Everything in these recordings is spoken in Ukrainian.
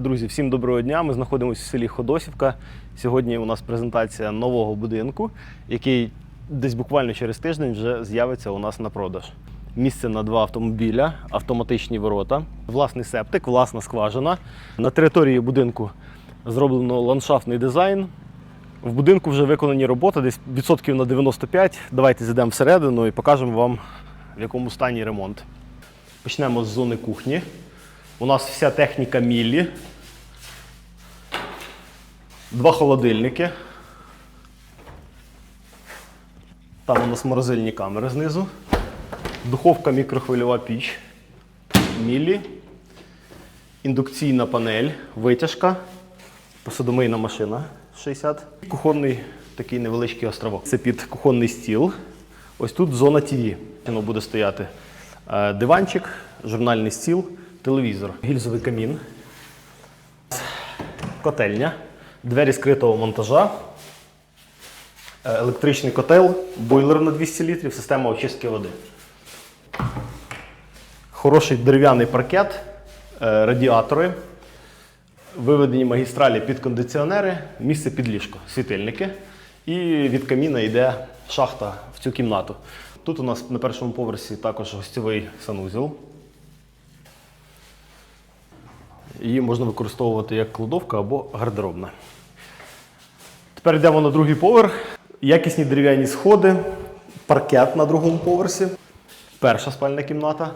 Друзі, всім доброго дня. Ми знаходимося в селі Ходосівка. Сьогодні у нас презентація нового будинку, який десь буквально через тиждень вже з'явиться у нас на продаж. Місце на два автомобіля, автоматичні ворота, власний септик, власна скважина. На території будинку зроблено ландшафтний дизайн. В будинку вже виконані роботи, десь відсотків на 95. Давайте зайдемо всередину і покажемо вам, в якому стані ремонт. Почнемо з зони кухні. У нас вся техніка Міллі. Два холодильники. Там у нас морозильні камери знизу. Духовка мікрохвильова піч. Міллі. Індукційна панель, витяжка. Посудомийна машина 60. Кухонний такий невеличкий островок. Це під кухонний стіл. Ось тут зона ТВ. Воно буде стояти. Е, Диванчик, журнальний стіл, телевізор, гільзовий камін, котельня, двері скритого монтажа, е, електричний котел, бойлер на 200 літрів, система очистки води. Хороший дерев'яний паркет, е, радіатори, виведені магістралі під кондиціонери, місце під ліжко, світильники. І від каміна йде шахта в цю кімнату. Тут у нас на першому поверсі також гостьовий санузел. Її можна використовувати як кладовка або гардеробна. Тепер йдемо на другий поверх. Якісні дерев'яні сходи, паркет на другому поверсі. Перша спальна кімната.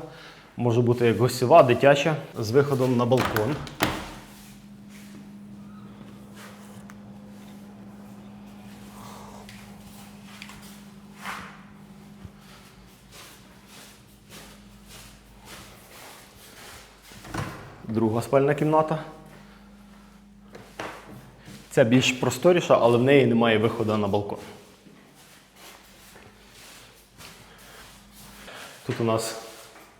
Може бути як гостьова, дитяча, з виходом на балкон. Друга спальна кімната. Ця більш просторіша, але в неї немає виходу на балкон. Тут у нас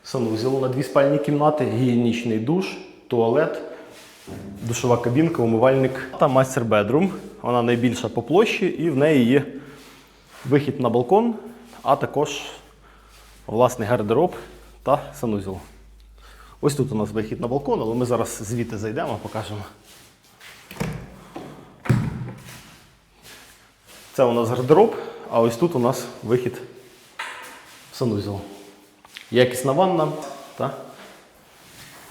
санузел на дві спальні кімнати, гігієнічний душ, туалет, душова кабінка, умивальник та мастер бедрум. Вона найбільша по площі і в неї є вихід на балкон, а також власний гардероб та санузел. Ось тут у нас вихід на балкон, але ми зараз звідти зайдемо, покажемо. Це у нас гардероб, а ось тут у нас вихід в санузел. Якісна ванна, та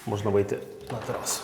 можна вийти на терасу.